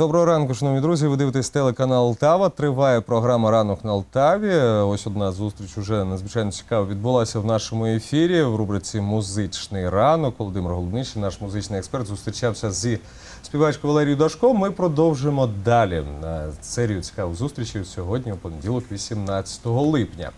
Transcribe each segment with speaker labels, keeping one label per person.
Speaker 1: Доброго ранку, шановні друзі. Ви дивитесь телеканал Алтава. Триває програма Ранок на Алтаві. Ось одна зустріч уже надзвичайно цікава відбулася в нашому ефірі в рубриці Музичний ранок. Володимир Голубничий, наш музичний експерт, зустрічався зі співачкою Валерією Дашко. Ми продовжимо далі на серію цікавих зустрічей сьогодні, у понеділок, 18 липня.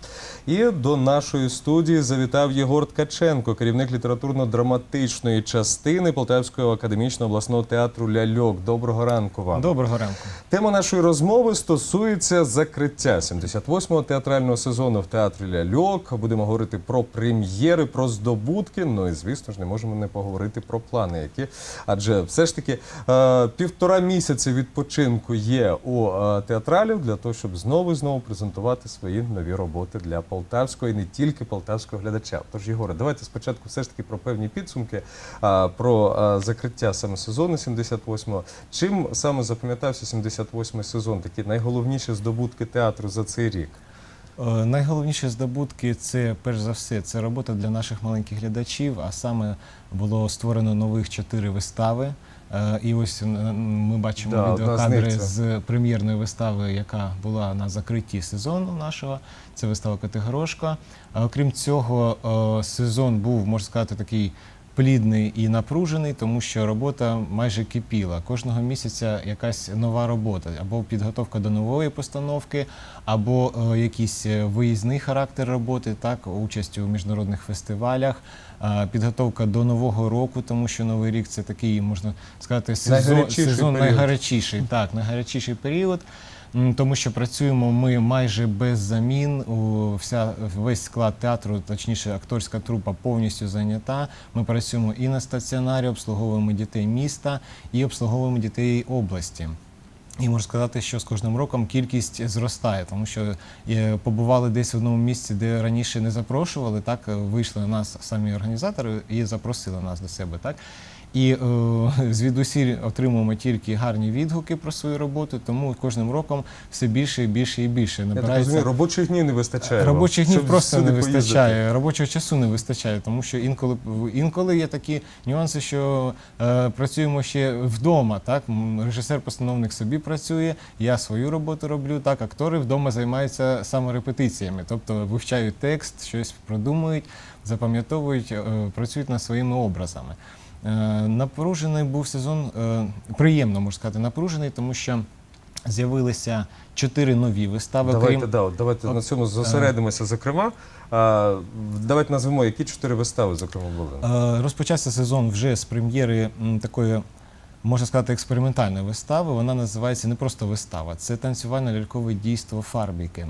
Speaker 1: І до нашої студії завітав Єгор Ткаченко, керівник літературно-драматичної частини Полтавського академічного обласного театру Ляльок. Доброго ранку.
Speaker 2: Доброго ранку.
Speaker 1: Тема нашої розмови стосується закриття 78-го театрального сезону в театрі Ляльок. Будемо говорити про прем'єри, про здобутки. Ну і звісно ж не можемо не поговорити про плани, які адже все ж таки е, півтора місяці відпочинку є у е, театралів для того, щоб знову і знову презентувати свої нові роботи для полтавського і не тільки полтавського глядача. Тож, Єгоре, давайте спочатку все ж таки про певні підсумки, е, про е, закриття саме сезону 78-го. Чим саме запам'ятався 78-й сезон? Такі найголовніші здобутки театру за цей рік.
Speaker 2: Е, Найголовніші здобутки це перш за все це робота для наших маленьких глядачів. А саме було створено нових чотири вистави. Е, І ось ми бачимо
Speaker 1: Да,
Speaker 2: відеокадри з прем'єрної вистави, яка була на закритті сезону нашого. Це вистава Категорошка. А Окрім цього, е, сезон був, можна сказати, такий. Плідний і напружений, тому що робота майже кипіла. Кожного місяця якась нова робота, або підготовка до нової постановки, або е, якийсь е, виїзний характер роботи, так, участь у міжнародних фестивалях, е, підготовка до нового року, тому що новий рік це такий, можна сказати, сезон,
Speaker 1: Найгарячіший
Speaker 2: сезон найгарячіший, так, найгарячіший період. Тому що працюємо ми майже без замін. Вся весь склад театру, точніше, акторська трупа повністю зайнята. Ми працюємо і на стаціонарі, обслуговуємо дітей міста, і обслуговуємо дітей області. І можу сказати, що з кожним роком кількість зростає, тому що е, побували десь в одному місці, де раніше не запрошували, так е, вийшли на нас самі організатори і запросили нас до себе. Так і е, звідусіль отримуємо тільки гарні відгуки про свою роботу, тому кожним роком все більше і більше і більше
Speaker 1: Я так розумію, робочих днів не вистачає.
Speaker 2: Робочих днів просто не
Speaker 1: поїздити.
Speaker 2: вистачає, робочого часу не вистачає, тому що інколи інколи є такі нюанси, що е, працюємо ще вдома. Так, режисер-постановник собі працює, я свою роботу роблю. Так, актори вдома займаються саморепетиціями, тобто вивчають текст, щось продумують, запам'ятовують, е, працюють над своїми образами. Е, напружений був сезон, е, приємно можна сказати, напружений, тому що з'явилися чотири нові вистави.
Speaker 1: Давайте,
Speaker 2: крім-
Speaker 1: да, давайте
Speaker 2: От,
Speaker 1: на цьому зосередимося. Зокрема, давайте назвемо, які чотири вистави, зокрема, були.
Speaker 2: Е, Розпочався сезон вже з прем'єри такої, можна сказати, експериментальної вистави. Вона називається не просто вистава, це танцювальне лялькове дійство фарбіки.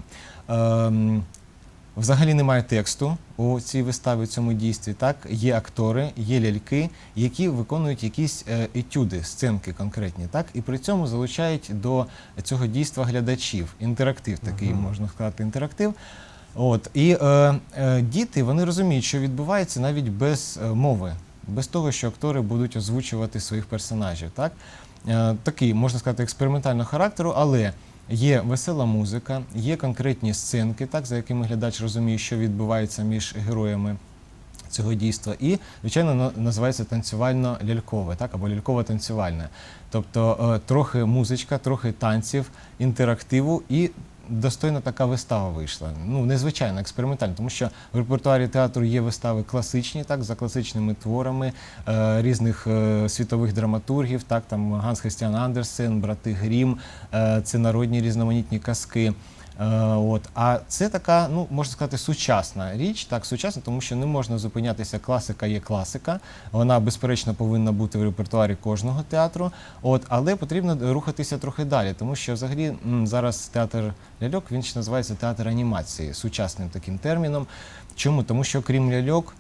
Speaker 2: Взагалі немає тексту у цій виставі, у цьому дійстві. Так, є актори, є ляльки, які виконують якісь е, етюди, сценки конкретні, так, і при цьому залучають до цього дійства глядачів. Інтерактив такий,
Speaker 1: Мгм.
Speaker 2: можна сказати, інтерактив. От і е, е, діти вони розуміють, що відбувається навіть без е, мови, без того, що актори будуть озвучувати своїх персонажів. Так? Е, такий, можна сказати, експериментального характеру, але є весела музика, є конкретні сценки, так, за якими глядач розуміє, що відбувається між героями. Цього дійства і, звичайно, називається танцювально-лялькове, так або ляльково-танцювальне. Тобто е, трохи музичка, трохи танців, інтерактиву і достойна така вистава вийшла. Ну, незвичайно, експериментальна, тому що в репертуарі театру є вистави класичні, так, за класичними творами е, різних е, світових драматургів, так, там Ганс Христіан Андерсен, брати Грім, е, це народні різноманітні казки. Е, От. А це така, ну можна сказати, сучасна річ, так, сучасна, тому що не можна зупинятися. Класика є класика. Вона безперечно повинна бути в репертуарі кожного театру. От, але потрібно рухатися трохи далі, тому що взагалі зараз театр ляльок він ще називається театр анімації сучасним таким терміном. Чому? Тому що крім ляльок,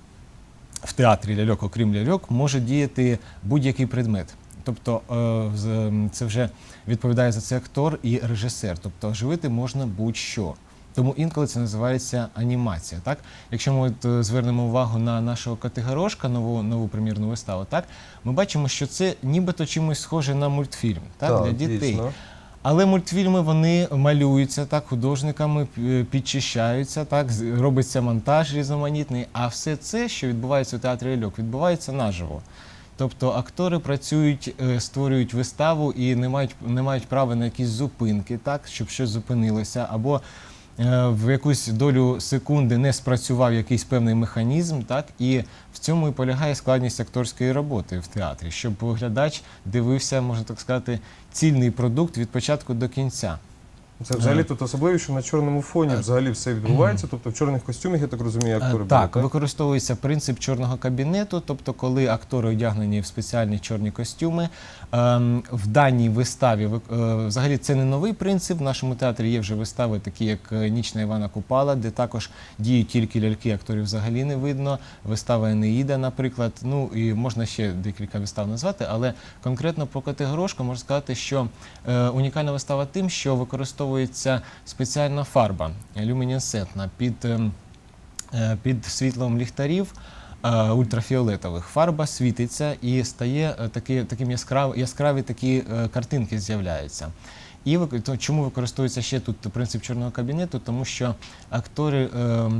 Speaker 2: в театрі ляльок, окрім ляльок, може діяти будь-який предмет. Тобто е, це вже відповідає за це актор і режисер. Тобто оживити можна будь-що. Тому інколи це називається анімація. Так? Якщо ми от, е, звернемо увагу на нашого Категорошка, нову, нову прем'єрну виставу, так? ми бачимо, що це нібито чимось схоже на мультфільм так? для дітей.
Speaker 1: дійсно.
Speaker 2: Але мультфільми вони малюються так, художниками е, підчищаються, так робиться монтаж різноманітний. А все це, що відбувається у театрі ляльок, відбувається наживо. Тобто актори працюють, е, створюють виставу і не мають, не мають права на якісь зупинки, так, щоб щось зупинилося, або е, в якусь долю секунди не спрацював якийсь певний механізм, так, і в цьому і полягає складність акторської роботи в театрі, щоб глядач дивився, можна так сказати, цільний продукт від початку до кінця.
Speaker 1: Це взагалі тут особливість, що на чорному фоні взагалі все відбувається. Тобто в чорних костюмах, я так розумію, актори
Speaker 2: Е,
Speaker 1: були,
Speaker 2: Так, використовується принцип чорного кабінету, тобто, коли актори одягнені в спеціальні чорні костюми. Ем, в даній виставі е, взагалі це не новий принцип. В нашому театрі є вже вистави, такі як е, Нічна Івана Купала, де також діють тільки ляльки, акторів взагалі не видно. Вистава Енеїда, наприклад. Ну і можна ще декілька вистав назвати, але конкретно по Котигорошку можна сказати, що е, унікальна вистава тим, що використовується спеціальна фарба люмінесцентна під. ем, Е, під світлом ліхтарів е, ультрафіолетових фарба світиться і стає е, такі, таким яскрав, яскраві такі е, картинки з'являються. І чому використовується ще тут принцип чорного кабінету? Тому що актори, е,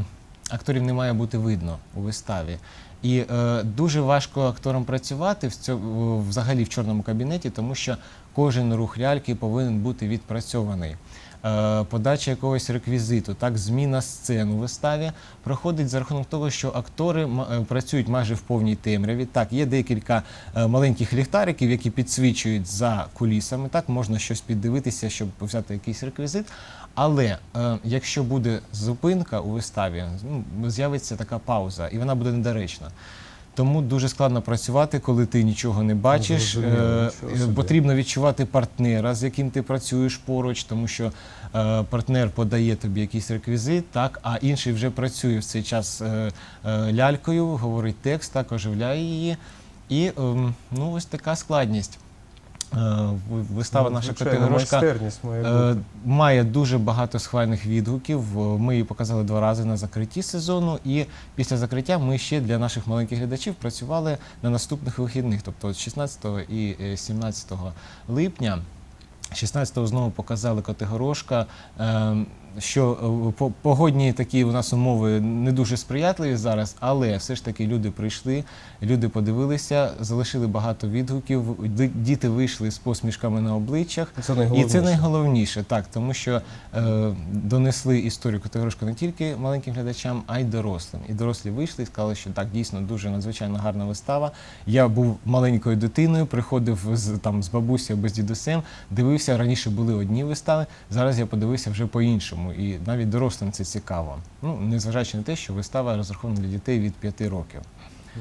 Speaker 2: акторів не має бути видно у виставі. І е, дуже важко акторам працювати в цьому, взагалі в чорному кабінеті, тому що кожен рух ляльки повинен бути відпрацьований. Е, подача якогось реквізиту, так, зміна сцен у виставі проходить за рахунок того, що актори е, працюють майже в повній темряві. Так, є декілька е, маленьких ліхтариків, які підсвічують за кулісами. Так, можна щось піддивитися, щоб взяти якийсь реквізит. Але е, якщо буде зупинка у виставі, ну, з'явиться така пауза, і вона буде недоречна. Тому дуже складно працювати, коли ти нічого не бачиш.
Speaker 1: Зрозуміло,
Speaker 2: Е,
Speaker 1: нічого.
Speaker 2: Потрібно відчувати партнера, з яким ти працюєш поруч, тому що е, партнер подає тобі якийсь реквізит, так, а інший вже працює в цей час е, лялькою, говорить текст, так, оживляє її. І ем, ну, ось така складність. Е, ви- Вистава
Speaker 1: Ну,
Speaker 2: наша
Speaker 1: має
Speaker 2: Е. Має дуже багато схвальних відгуків. Е, Ми її показали два рази на закритті сезону, і після закриття ми ще для наших маленьких глядачів працювали на наступних вихідних, тобто от 16 і е, 17 липня. 16-го знову показали Котигорошка, е, що е, по- погодні такі у нас умови не дуже сприятливі зараз, але все ж таки люди прийшли, люди подивилися, залишили багато відгуків. Діти вийшли з посмішками на обличчях.
Speaker 1: Це
Speaker 2: І це найголовніше, так, тому що е, донесли історію Котигорошка не тільки маленьким глядачам, а й дорослим. І дорослі вийшли і сказали, що так, дійсно дуже надзвичайно гарна вистава. Я був маленькою дитиною, приходив з, там, з бабусею або з дідусем, дивився, раніше були одні вистави, зараз я подивився вже по-іншому. І навіть дорослим це цікаво. Ну, незважаючи на те, що вистава розрахована для дітей від 5 років.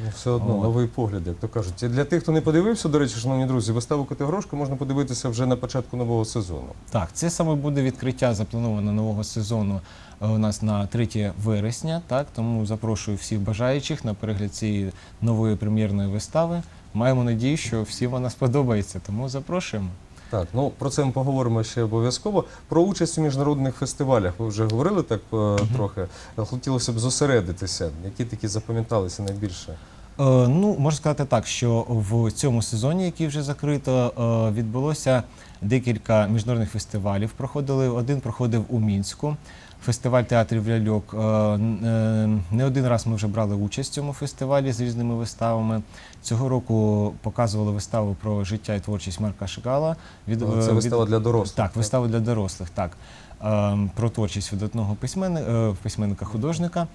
Speaker 1: Ну, все одно
Speaker 2: От.
Speaker 1: новий погляд, як то кажуть. І для тих, хто не подивився, до речі, шановні друзі, виставу Котигорошка можна подивитися вже на початку нового сезону.
Speaker 2: Так, це саме буде відкриття заплановано нового сезону е, у нас на 3 вересня. Так, тому запрошую всіх бажаючих на перегляд цієї нової прем'єрної вистави. Маємо надію, що всім вона сподобається, тому запрошуємо.
Speaker 1: Так, ну про це ми поговоримо ще обов'язково. Про участь у міжнародних фестивалях ви вже говорили так е, трохи. Хотілося б зосередитися. Які такі запам'яталися найбільше?
Speaker 2: Е, ну, можна сказати так, що в цьому сезоні, який вже закрито, е, відбулося декілька міжнародних фестивалів. Проходили один проходив у мінську. Фестиваль театрів ляльок. Е, е, Не один раз ми вже брали участь в цьому фестивалі з різними виставами. Цього року показували виставу про життя і творчість Марка Шигала. Від,
Speaker 1: Це
Speaker 2: е,
Speaker 1: вистава
Speaker 2: від-
Speaker 1: для дорослих.
Speaker 2: Так, вистава для дорослих, так. Е, Про творчість видатного письменника, письменника-художника.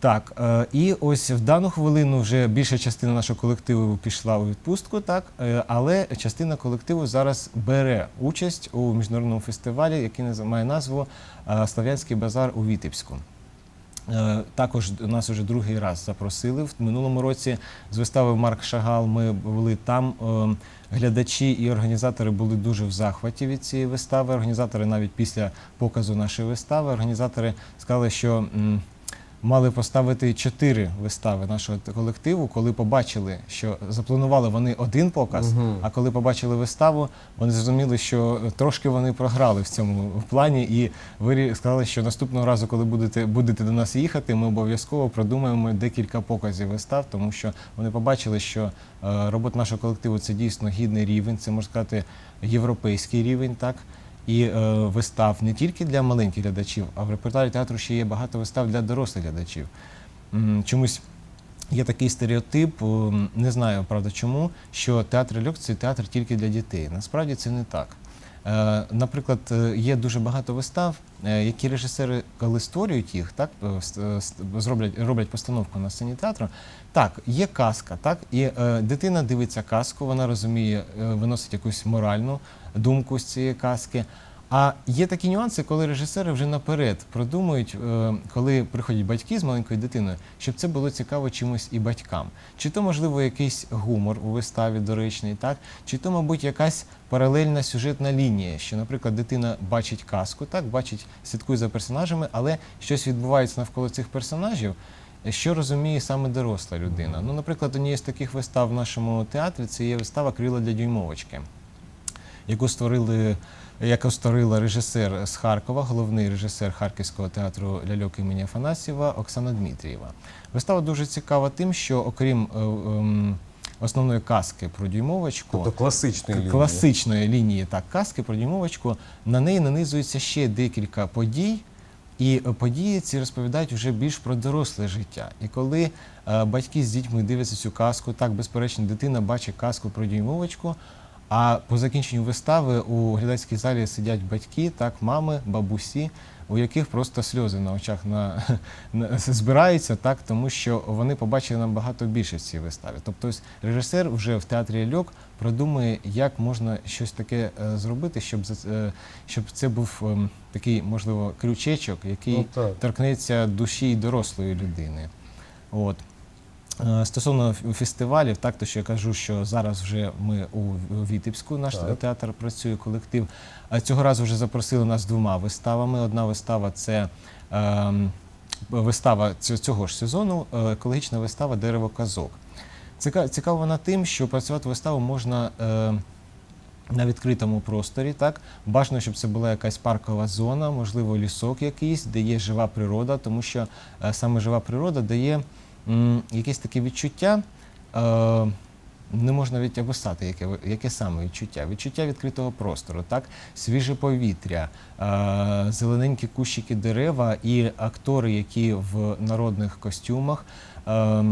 Speaker 2: Так, е, і ось в дану хвилину вже більша частина нашого колективу пішла у відпустку, так, е, але частина колективу зараз бере участь у міжнародному фестивалі, який має назву е, Слав'янський базар у Вітебську. Також нас вже другий раз запросили. В минулому році з вистави Марк Шагал ми були там. Глядачі і організатори були дуже в захваті від цієї вистави. Організатори навіть після показу нашої вистави, організатори сказали, що мали поставити чотири вистави нашого колективу, коли побачили, що запланували вони один показ,
Speaker 1: Мгм.
Speaker 2: а коли побачили виставу, вони зрозуміли, що трошки вони програли в цьому плані, і вирі- сказали, що наступного разу, коли будете, будете до нас їхати, ми обов'язково продумаємо декілька показів вистав, тому що вони побачили, що е, робота нашого колективу це дійсно гідний рівень, це можна сказати європейський рівень, так. І е, вистав не тільки для маленьких глядачів, а в репертуарі театру ще є багато вистав для дорослих глядачів. Чомусь Є такий стереотип, ем, не знаю правда чому, що театр ляльок це театр тільки для дітей. Насправді це не так. Е, Наприклад, е, є дуже багато вистав, е, які режисери, коли створюють їх, так зроблять роблять постановку на сцені театру. Так, є казка, так і дитина дивиться казку, вона розуміє, виносить якусь моральну думку з цієї казки. А є такі нюанси, коли режисери вже наперед продумують, е, коли приходять батьки з маленькою дитиною, щоб це було цікаво чимось і батькам. Чи то, можливо, якийсь гумор у виставі доречний, так? чи то, мабуть, якась паралельна сюжетна лінія, що, наприклад, дитина бачить казку, так, бачить, слідкує за персонажами, але щось відбувається навколо цих персонажів. Що розуміє саме доросла людина? Ну, наприклад, однією з таких вистав в нашому театрі це є вистава Крила для дюймовочки яку створили, яку створила режисер з Харкова, головний режисер Харківського театру ляльок імені Афанасьєва Оксана Дмитрієва. Вистава дуже цікава тим, що окрім е, ем, основної казки про дюймовочку,
Speaker 1: Тобто класичної лінії.
Speaker 2: класичної лінії так, казки про дюймовочку, на неї нанизується ще декілька подій. І події ці розповідають вже більш про доросле життя. І коли е, батьки з дітьми дивляться цю казку, так безперечно, дитина бачить казку про дюймовочку. А по закінченню вистави у глядацькій залі сидять батьки, так, мами, бабусі, у яких просто сльози на очах на, на, збираються, так, тому що вони побачили набагато більше в цій виставі. Тобто ось режисер вже в театрі льок продумує, як можна щось таке е, зробити, щоб, е, щоб це був ем, такий, можливо, крючечок, який
Speaker 1: Ну,
Speaker 2: торкнеться душі дорослої людини. От. Е, Стосовно фестивалів, так то що я кажу, що зараз вже ми у Вітебську, наш
Speaker 1: Так.
Speaker 2: театр працює колектив. А цього разу вже запросили нас двома виставами. Одна вистава це ем, вистава цього ж сезону, е, екологічна вистава Дерево казок. Ціка- Цікава вона тим, що працювати виставу можна. Е, на відкритому просторі, так бажано, щоб це була якась паркова зона, можливо, лісок якийсь, де є жива природа, тому що е, саме жива природа дає якесь таке відчуття. Е, не можна навіть описати, яке, яке саме відчуття. Відчуття відкритого простору, так? свіже повітря, е, зелененькі кущики дерева і актори, які в народних костюмах. Е,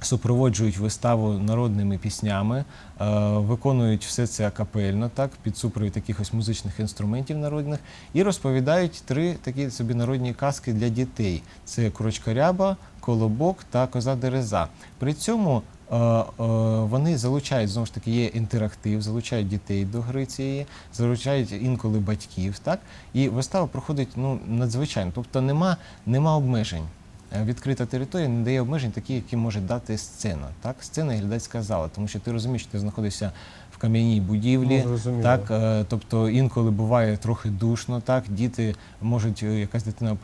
Speaker 2: Супроводжують виставу народними піснями, е, виконують все це акапельно, так, під супровід якихось музичних інструментів народних, і розповідають три такі собі народні казки для дітей: це Курочка Ряба, Колобок та Коза Дереза. При цьому е, е, вони залучають знову ж таки є інтерактив, залучають дітей до гри цієї, залучають інколи батьків, так і вистава проходить ну надзвичайно, тобто нема, нема обмежень. Е, Відкрита територія не дає обмежень, такі, які може дати сцена. Так, сцена і глядацька зала, тому що ти розумієш, що ти знаходишся в кам'яній будівлі.
Speaker 1: Ну,
Speaker 2: так, е, тобто інколи буває трохи душно. Так, діти можуть е, якась дитина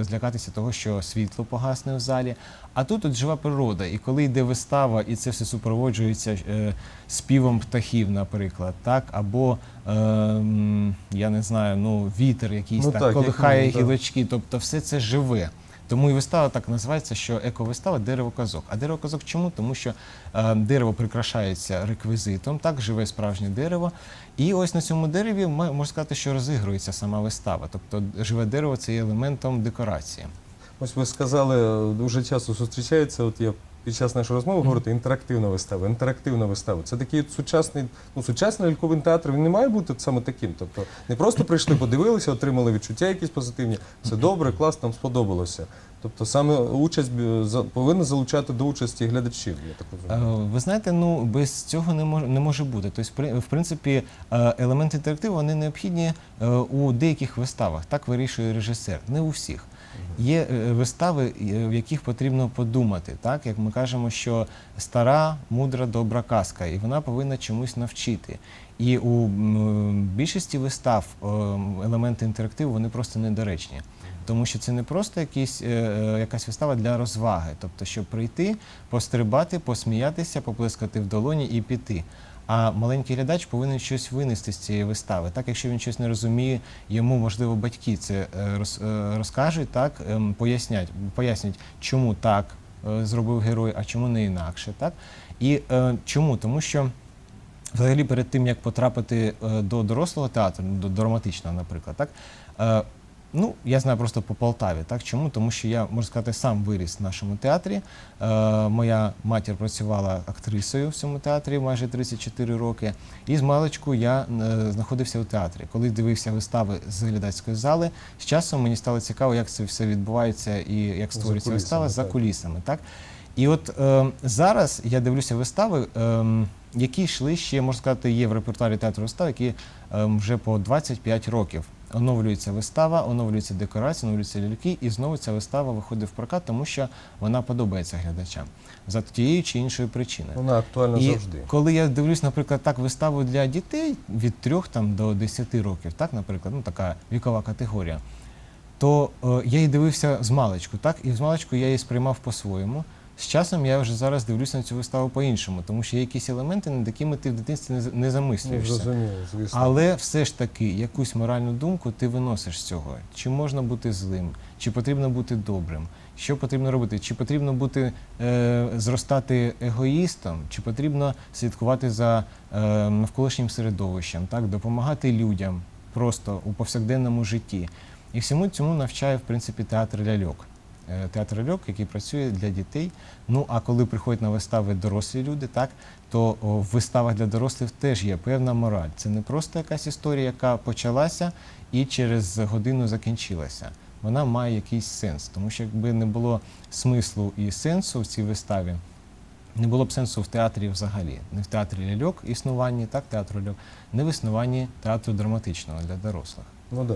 Speaker 2: злякатися того, що світло погасне в залі. А тут от жива природа. І коли йде вистава, і це все супроводжується е, співом птахів, наприклад, так, або е, я не знаю, ну вітер якийсь
Speaker 1: Ну
Speaker 2: так,
Speaker 1: так,
Speaker 2: колихає гілочки, тобто все це живе. Тому і вистава так називається, що ековистава дерево казок. А дерево казок чому? Тому що е, дерево прикрашається реквізитом, так живе справжнє дерево. І ось на цьому дереві можна сказати, що розігрується сама вистава. Тобто живе дерево це є елементом декорації.
Speaker 1: Ось ви сказали, дуже часто зустрічається. От я під час нашої розмови говорити інтерактивна вистава. Інтерактивна вистава. Це такий сучасний, ну сучасний ляльковий театр. Він не має бути саме таким. Тобто не просто прийшли, подивилися, отримали відчуття якісь позитивні. Це добре, класно, нам сподобалося. Тобто саме участь е, повинна залучати до участі глядачів. Я так
Speaker 2: Е,
Speaker 1: розумію.
Speaker 2: Ви знаєте, ну без цього не може не може бути. Тобто, в принципі, е, елементи інтерактиву вони необхідні е, у деяких виставах. Так вирішує режисер, не у всіх. Є е, вистави, е, в яких потрібно подумати, так як ми кажемо, що стара, мудра, добра казка, і вона повинна чомусь навчити. І у більшості вистав е, елементи інтерактиву вони просто недоречні. Тому що це не просто якісь, якась вистава для розваги, тобто, щоб прийти, пострибати, посміятися, поплескати в долоні і піти. А маленький глядач повинен щось винести з цієї вистави. Так, якщо він щось не розуміє, йому можливо батьки це е, е, розкажуть, так ем, пояснять, пояснять, чому так е, зробив герой, а чому не інакше. Так і чому? Тому що взагалі перед тим як потрапити до дорослого театру, до драматичного, наприклад, так. Ну, я знаю просто по Полтаві. Так? Чому? Тому що я, можу сказати, сам виріс в нашому театрі. Е, моя матір працювала актрисою в цьому театрі майже 34 роки. І з маличку я е, знаходився у театрі. Коли дивився вистави з глядацької зали, з часом мені стало цікаво, як це все відбувається і як створюється вистава за кулісами. Так? І от е, зараз я дивлюся вистави, е, які йшли ще, можна сказати, є в репертуарі театру вистав, які е, вже по 25 років. Оновлюється вистава, оновлюються декорації, оновлюються ляльки, і знову ця вистава виходить в прокат, тому що вона подобається глядачам за тією чи іншою причиною.
Speaker 1: Вона актуальна
Speaker 2: І
Speaker 1: завжди.
Speaker 2: коли я дивлюсь, наприклад, так виставу для дітей від 3 там, до 10 років, так, наприклад, ну така вікова категорія, то е, я її дивився з маличку, так, і з маличку я її сприймав по-своєму. З часом я вже зараз дивлюся на цю виставу по-іншому, тому що є якісь елементи, над якими ти в дитинстві не, з- не
Speaker 1: Ну, зрозуміло, звісно.
Speaker 2: Але все ж таки якусь моральну думку ти виносиш з цього. Чи можна бути злим, чи потрібно бути добрим, що потрібно робити, чи потрібно бути е, зростати егоїстом, чи потрібно слідкувати за е, навколишнім середовищем, так, допомагати людям просто у повсякденному житті. І всьому цьому навчає в принципі театр ляльок. Е, Театр ляльок, який працює для дітей. Ну а коли приходять на вистави дорослі люди, так то в виставах для дорослих теж є певна мораль. Це не просто якась історія, яка почалася і через годину закінчилася. Вона має якийсь сенс, тому що якби не було смислу і сенсу в цій виставі, не було б сенсу в театрі взагалі, не в театрі ляльок існуванні, так, театру ляльок, не в існуванні театру драматичного для дорослих.
Speaker 1: Ну да,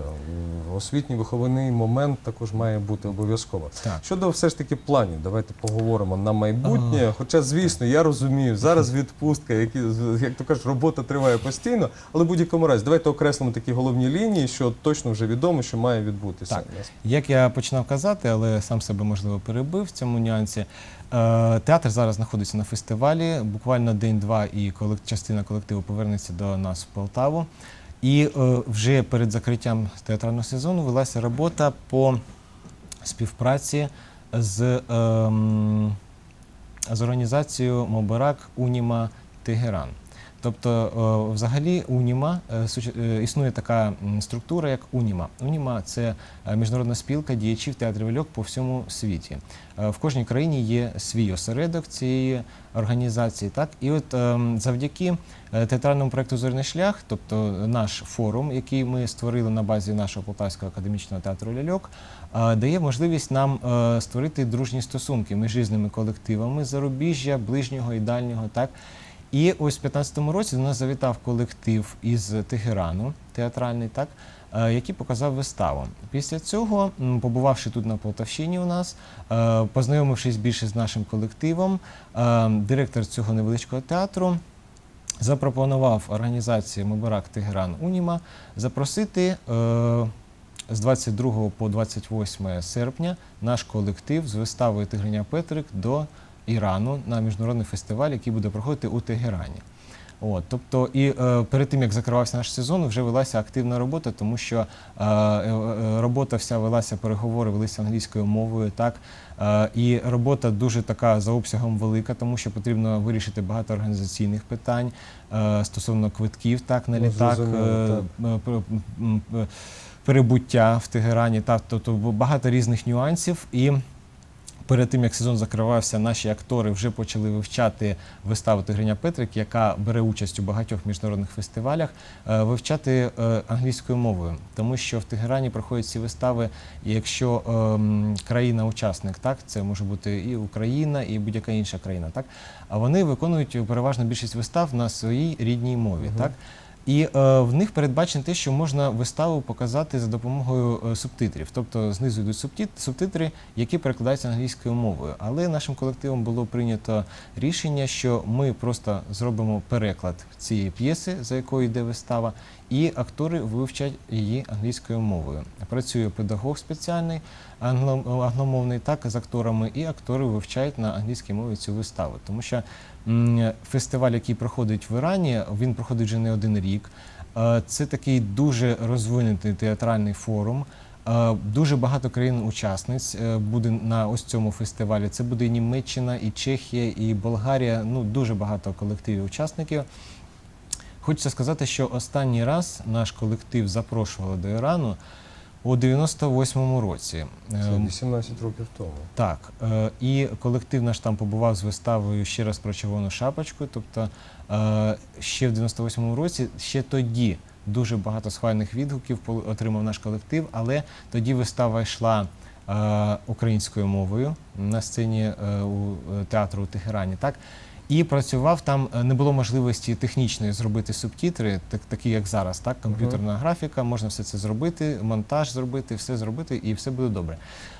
Speaker 1: освітній виховний момент також має бути обов'язково. Щодо все ж таки планів, давайте поговоримо на майбутнє. Хоча, звісно, я розумію, зараз відпустка, які, як то кажуть, робота триває постійно, але в будь-якому разі, давайте окреслимо такі головні лінії, що точно вже відомо, що має відбутися.
Speaker 2: Так. Як я починав казати, але сам себе можливо перебив в цьому нюансі. е, Театр зараз знаходиться на фестивалі. Буквально день-два, і частина колективу повернеться до нас в Полтаву. І е, вже перед закриттям театрального сезону велася робота по співпраці з, ем, з організацією Мобарак Уніма Тегеран. Тобто, е, взагалі, Уніма е, е, існує така структура, як Уніма. Уніма це міжнародна спілка діячів театрів льок по всьому світі. В кожній країні є свій осередок цієї організації. Так, і от завдяки театральному проекту Зорний шлях, тобто наш форум, який ми створили на базі нашого Полтавського академічного театру ляльок, дає можливість нам створити дружні стосунки між різними колективами зарубіжжя, ближнього і дальнього. Так. І ось в 2015 році до нас завітав колектив із Тегерану, театральний, так, е, який показав виставу. Після цього, побувавши тут на Полтавщині у нас, е, познайомившись більше з нашим колективом, е, директор цього невеличкого театру запропонував організації Мобарак Тегеран Уніма запросити з 22 по 28 серпня наш колектив з виставою Тигриня Петрик до Ірану на міжнародний фестиваль, який буде проходити у Тегерані. От, тобто, і е, перед тим як закривався наш сезон, вже велася активна робота, тому що е, е, робота вся велася, переговори велися англійською мовою, так е, і робота дуже така за обсягом велика, тому що потрібно вирішити багато організаційних питань е, стосовно квитків, так на
Speaker 1: Ну,
Speaker 2: літак, е, е, м, перебуття в Тегерані, так, тобто багато різних нюансів і. Перед тим як сезон закривався, наші актори вже почали вивчати виставу Тигриня Петрик, яка бере участь у багатьох міжнародних фестивалях, е, вивчати е, англійською мовою, тому що в Тегерані проходять ці вистави. І якщо ем, країна-учасник, так це може бути і Україна, і будь-яка інша країна, так а вони виконують переважно більшість вистав на своїй рідній мові,
Speaker 1: Мгм.
Speaker 2: так. І е, в них передбачено те, що можна виставу показати за допомогою е, субтитрів. Тобто знизу йдуть субтит- субтитри, які перекладаються англійською мовою. Але нашим колективом було прийнято рішення, що ми просто зробимо переклад цієї п'єси, за якою йде вистава, і актори вивчать її англійською мовою. Працює педагог спеціальний англо- англомовний, так з акторами, і актори вивчають на англійській мові цю виставу. Тому що фестиваль, який проходить в Ірані, він проходить вже не один рік. Е, Це такий дуже розвинутий театральний форум. Е, Дуже багато країн-учасниць е, буде на ось цьому фестивалі. Це буде і Німеччина, і Чехія, і Болгарія. Ну дуже багато колективів-учасників. Хочеться сказати, що останній раз наш колектив запрошували до Ірану у 98-му році.
Speaker 1: Це
Speaker 2: Е,
Speaker 1: 18 років тому.
Speaker 2: Так, е, і колектив наш там побував з виставою ще раз про червону шапочку. Тобто е, ще в 98-му році, ще тоді дуже багато схвальних відгуків отримав наш колектив, але тоді вистава йшла українською мовою на сцені у театру у Тегерані. Так? І працював там, е, не було можливості технічної зробити субтітри, так, такі як зараз, так, комп'ютерна графіка, можна все це зробити, монтаж зробити, все зробити, і все буде добре.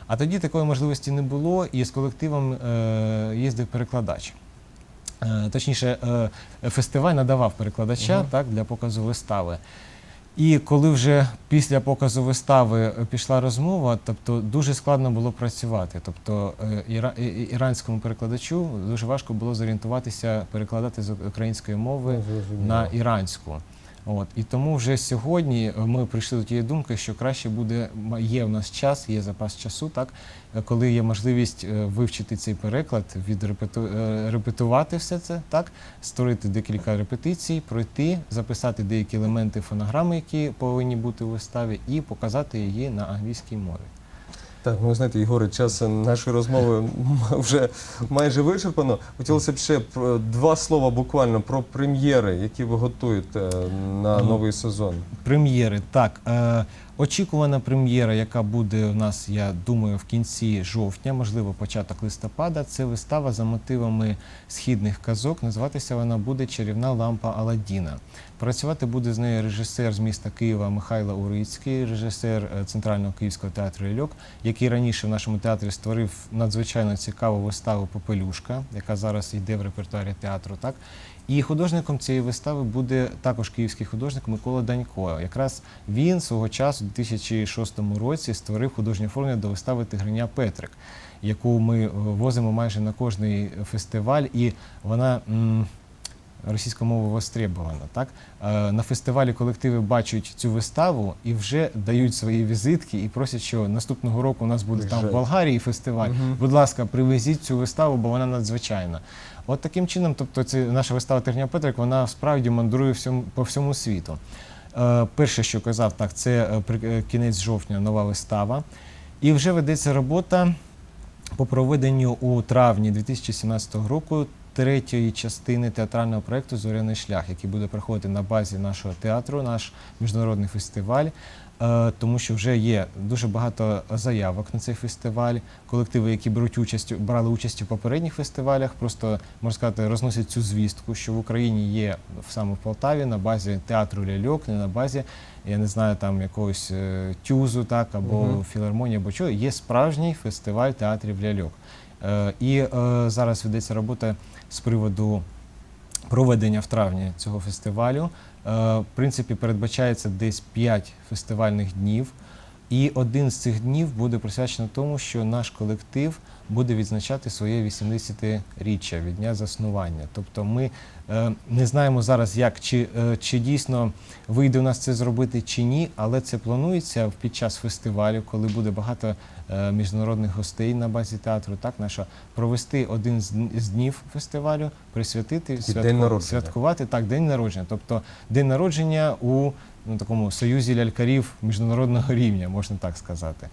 Speaker 2: А тоді такої можливості не було, і з колективом е, їздив перекладач. Е, точніше, е, фестиваль надавав перекладача
Speaker 1: Мгм.
Speaker 2: так, для показу вистави. І коли вже після показу вистави пішла розмова, тобто дуже складно було працювати. Тобто е, іранському перекладачу дуже важко було зорієнтуватися, перекладати з української мови
Speaker 1: Ну,
Speaker 2: на іранську. От і тому вже сьогодні е, ми прийшли до тієї думки, що краще буде є в нас час, є запас часу, так е, коли є можливість е, вивчити цей переклад, відрепету репетувати все це, так створити декілька репетицій, пройти, записати деякі елементи фонограми, які повинні бути у виставі, і показати її на англійській мові.
Speaker 1: Так, ну ви знаєте, Ігоре, час нашої розмови вже майже вичерпано. Хотілося б ще про- два слова буквально про прем'єри, які ви готуєте на
Speaker 2: Ну,
Speaker 1: новий сезон.
Speaker 2: Прем'єри. Так, е, очікувана прем'єра, яка буде у нас, я думаю, в кінці жовтня, можливо, початок листопада. Це вистава за мотивами східних казок. Називатися вона буде Чарівна лампа Аладдіна. Працювати буде з нею режисер з міста Києва Михайло Урицький, режисер е, Центрального київського театру Ільок, який раніше в нашому театрі створив надзвичайно цікаву виставу Попелюшка, яка зараз йде в репертуарі театру. Так і художником цієї вистави буде також київський художник Микола Данько. Якраз він свого часу, у 2006 році, створив художнє оформлення до вистави Тигриня Петрик, яку ми е, возимо майже на кожний фестиваль, і вона. М, Російською мовою востребована. Так? Е, На фестивалі колективи бачать цю виставу і вже дають свої візитки і просять, що наступного року у нас буде там в Болгарії фестиваль.
Speaker 1: Мгм.
Speaker 2: Будь ласка, привезіть цю виставу, бо вона надзвичайна. От таким чином, тобто, це наша вистава Тигня Петрик, вона справді мандрує всьому, по всьому світу. Е, перше, що казав, так, це е, кінець жовтня нова вистава. І вже ведеться робота по проведенню у травні 2017 року третьої частини театрального проєкту Зоряний шлях, який буде проходити на базі нашого театру, наш міжнародний фестиваль. Е, Тому що вже є дуже багато заявок на цей фестиваль. Колективи, які беруть участь, брали участь у попередніх фестивалях, просто можна сказати, розносять цю звістку, що в Україні є саме в Полтаві на базі театру ляльок, не на базі, я не знаю, там якогось е, тюзу, так або
Speaker 1: Мгм.
Speaker 2: філармонії, або чого. Є справжній фестиваль театрів ляльок. Е, І е, зараз ведеться робота з приводу проведення в травні цього фестивалю. Е, В принципі, передбачається десь 5 фестивальних днів. І один з цих днів буде присвячено тому, що наш колектив буде відзначати своє 80-річчя від дня заснування. Тобто ми е, не знаємо зараз, як чи, е, чи дійсно вийде у нас це зробити чи ні, але це планується під час фестивалю, коли буде багато е, міжнародних гостей на базі театру. Так, наша провести один з днів фестивалю, присвятити
Speaker 1: народження.
Speaker 2: святкувати так, день народження. Тобто день народження у ну, такому союзі лялькарів міжнародного рівня, можна так сказати.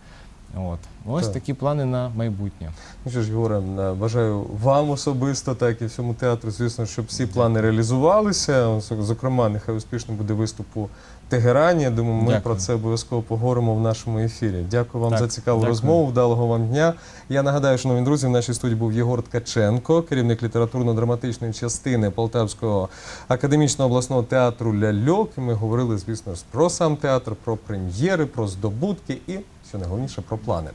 Speaker 2: От. Ось
Speaker 1: Так.
Speaker 2: такі плани на майбутнє.
Speaker 1: Ну що ж, Єгоре, е, бажаю вам особисто, так і всьому театру, звісно, щоб всі плани реалізувалися. Зокрема, нехай успішно буде виступ у Тегерані. Я думаю, ми
Speaker 2: Дякую.
Speaker 1: про це обов'язково поговоримо в нашому ефірі. Дякую вам
Speaker 2: Так,
Speaker 1: за цікаву
Speaker 2: дякую.
Speaker 1: розмову. Вдалого вам дня. Я нагадаю, шановні друзі, в нашій студії був Єгор Ткаченко, керівник літературно-драматичної частини Полтавського академічного обласного театру Ляльок. Ми говорили, звісно, про сам театр, про прем'єри, про здобутки і, що найголовніше, про плани.